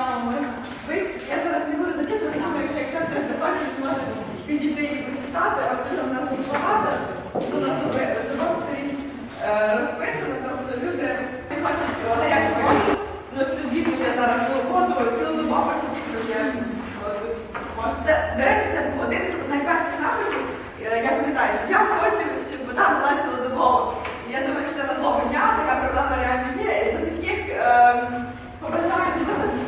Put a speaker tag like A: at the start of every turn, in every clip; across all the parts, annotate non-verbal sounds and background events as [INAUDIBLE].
A: Я зараз не буду зачитувати, тому що якщо хтось захоче, може підійти і прочитати, а це у нас багато, у нас обох сторін е, розписано, тобто люди не хочуть гарячу воду, ну що дійсно я зараз п'ю воду, цілодобово, що дійсно є. От, може, Це, до речі, це був один із найкращих написів. Е, Я пам'ятаю, що я хочу, щоб вода була цілодобово. І Я думаю, що це на злого дня, така проблема реально є. І до таких ем, побажаю, що тобто,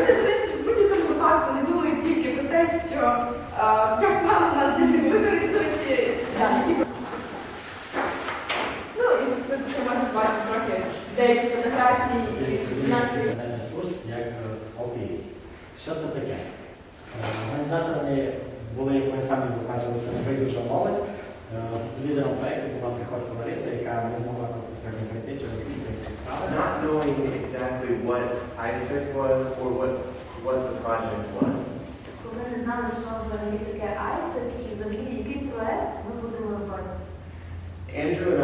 A: люди дивись, в будь-якому випадку не думають тільки про те, що е, як погано в нас жити, може рятуючи, які Ну і тут ще можна бачити трохи деякі фотографії і наші
B: ресурс як ОПІ. Що це таке? Е, Організаторами були, як ми самі зазначили, це небайдужа молодь. Е, Лідером проєкту була приходько Лариса, яка не змогла просто сьогодні прийти через справи.
C: Not knowing exactly what ISEC was or what, what the project was.
D: Коли не знали, що взагалі таке ISEC і взагалі який проект ми будемо робити.
C: Andrew and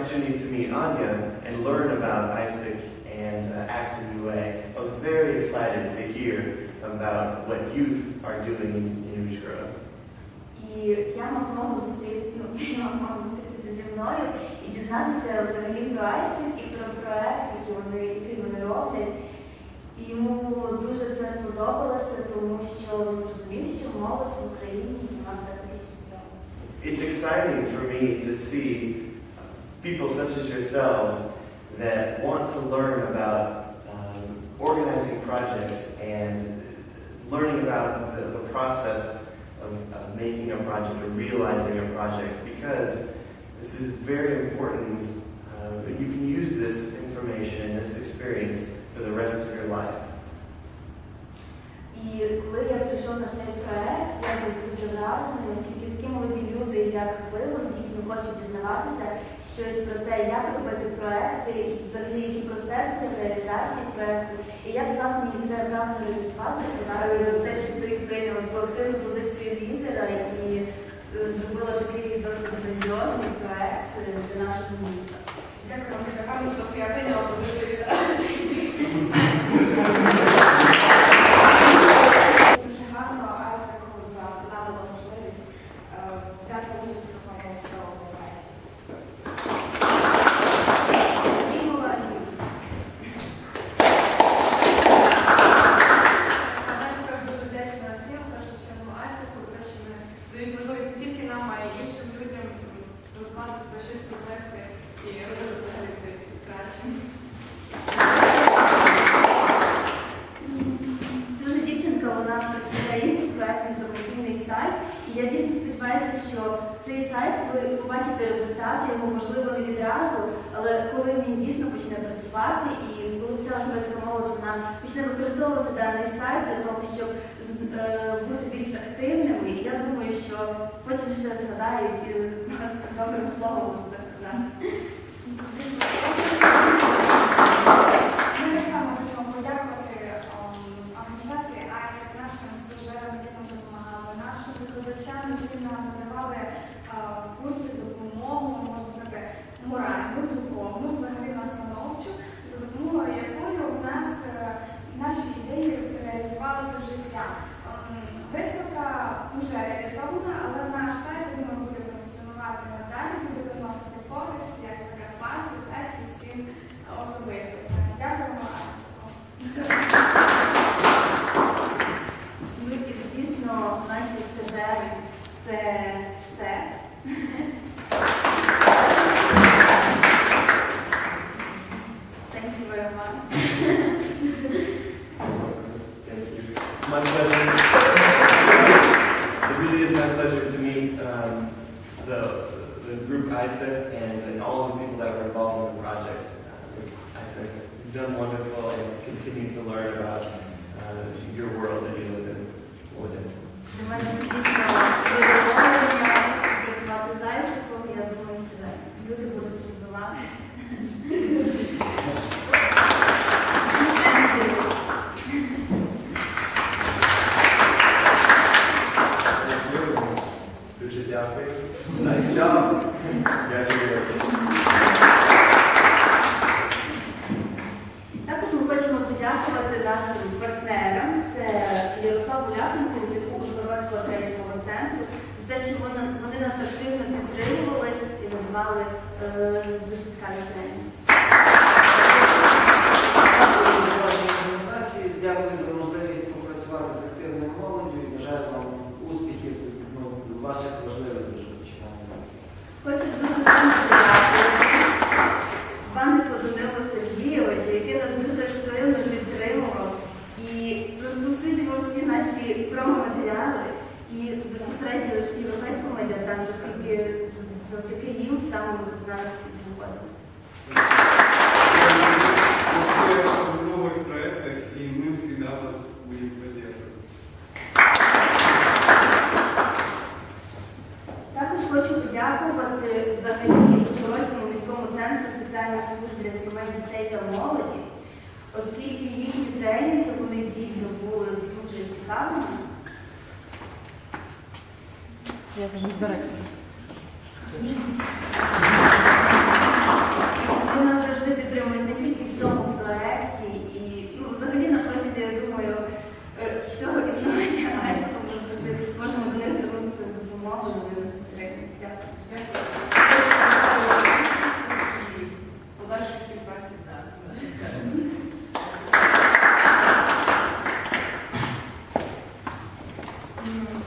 C: opportunity to meet Anya and learn about ISEC and uh, ACT in UA. I was very excited to hear about what youth are doing in, in Uzhgrod.
D: І я мав змогу зустріти, ну, я мав змогу зустрітися зі мною і дізнатися взагалі про ISIC і про проект, який вони, який вони роблять. І йому дуже це сподобалося, тому що він зрозумів, що молодь в Україні вона все-таки щось робить.
C: It's exciting for me to see people such as yourselves that want to learn about um, organizing projects and learning about the, the process of uh, making a project or realizing a project because this is very important. Uh, you can use this information, this experience for the rest of your life.
D: І коли я прийшов на цей проект, я був дуже вражений, оскільки такі молоді люди, як ви, вони дійсно хочуть дізнаватися щось про те, як робити проекти, і взагалі які процеси реалізації проекту, і як власне їх треба правильно реалізувати, Але те, що ти прийняла колективну активну позицію лідера і е, зробила такий досить грандіозний проект е, для нашого міста.
A: Дякую вам дуже гарно, що я прийняла позицію лідера.
E: Дуже гарно Айсеку надала можливість е, взяти участь в такому чудовому проєкті.
D: І молоді.
A: Я також дуже вдячна всім, в першу чергу Асіку, за те, що вони дають можливість не тільки нам, а й іншим людям розвивати себе щось проекти і робити взагалі цей світ кращим.
D: Це вже дівчинка, вона представляє інший проект інформаційний сайт. І я дійсно сподіваюся, що цей сайт ви побачите результати, його можливо не відразу, але коли він дійсно почне працювати, і коли вся громадська молодь вона почне використовувати даний сайт для того, щоб е, бути більш активними. І я думаю, що потім ще згадають і з [LAUGHS] добрим словом можна сказати.
C: The and, and all the people that were involved in the project. Uh, ISEC, you've done wonderful and continue to learn about uh, your world that you live in it. Nice job.
D: Також ми хочемо подякувати нашим партнерам. Це Ярослав Буляшенко, керівнику Ужгородського тренінгового центру, за те, що вони, вони нас активно підтримували і надавали е, дуже цікаві тренінги.
F: Дякую за можливість попрацювати з активною молоддю і бажаю вам успіхів ну, ваших важливих дуже починаннях.
D: Хочу дуже сильно подякувати панику Данилу Сергійовичу, який нас дуже активно підтримував і розповсюджував всі наші промо-матеріали і безпосередньо Європейського медіа-центру, оскільки з- завдяки їм саме ми зараз і знаходимося.
G: В всегда вас поддерживать.
D: Також хочу подякувати взагалі Ужгородському міському центру соціальних служб для сімей, дітей та молоді, оскільки їхні тренінги вони дійсно були дуже цікавими. Вони нас завжди підтримують не тільки в цьому проєкті, і ну, взагалі на протязі, я думаю, е, всього існування Айску ми завжди зможемо до них звернутися з допомогою, вони нас підтримують. Дякую.
A: І